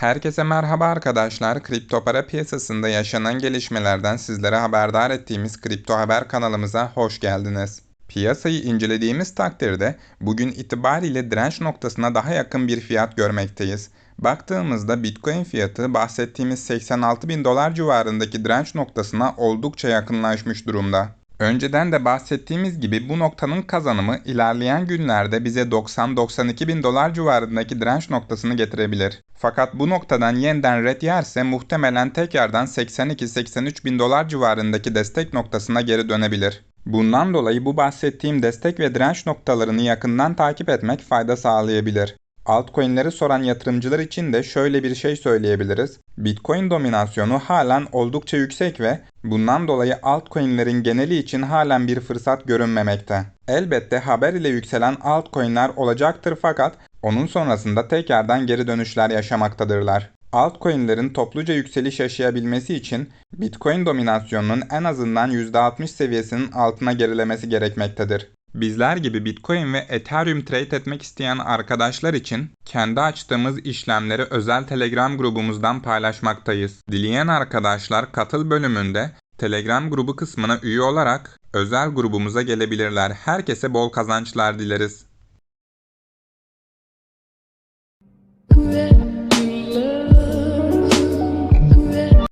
Herkese merhaba arkadaşlar. Kripto para piyasasında yaşanan gelişmelerden sizlere haberdar ettiğimiz Kripto Haber kanalımıza hoş geldiniz. Piyasayı incelediğimiz takdirde bugün itibariyle direnç noktasına daha yakın bir fiyat görmekteyiz. Baktığımızda Bitcoin fiyatı bahsettiğimiz 86 bin dolar civarındaki direnç noktasına oldukça yakınlaşmış durumda. Önceden de bahsettiğimiz gibi bu noktanın kazanımı ilerleyen günlerde bize 90-92 bin dolar civarındaki direnç noktasını getirebilir. Fakat bu noktadan yeniden red yerse muhtemelen tekrardan 82-83 bin dolar civarındaki destek noktasına geri dönebilir. Bundan dolayı bu bahsettiğim destek ve direnç noktalarını yakından takip etmek fayda sağlayabilir. Altcoin'leri soran yatırımcılar için de şöyle bir şey söyleyebiliriz. Bitcoin dominasyonu halen oldukça yüksek ve bundan dolayı altcoin'lerin geneli için halen bir fırsat görünmemekte. Elbette haber ile yükselen altcoin'ler olacaktır fakat onun sonrasında tekrardan geri dönüşler yaşamaktadırlar. Altcoin'lerin topluca yükseliş yaşayabilmesi için Bitcoin dominasyonunun en azından %60 seviyesinin altına gerilemesi gerekmektedir. Bizler gibi Bitcoin ve Ethereum trade etmek isteyen arkadaşlar için kendi açtığımız işlemleri özel Telegram grubumuzdan paylaşmaktayız. Dileyen arkadaşlar katıl bölümünde Telegram grubu kısmına üye olarak özel grubumuza gelebilirler. Herkese bol kazançlar dileriz.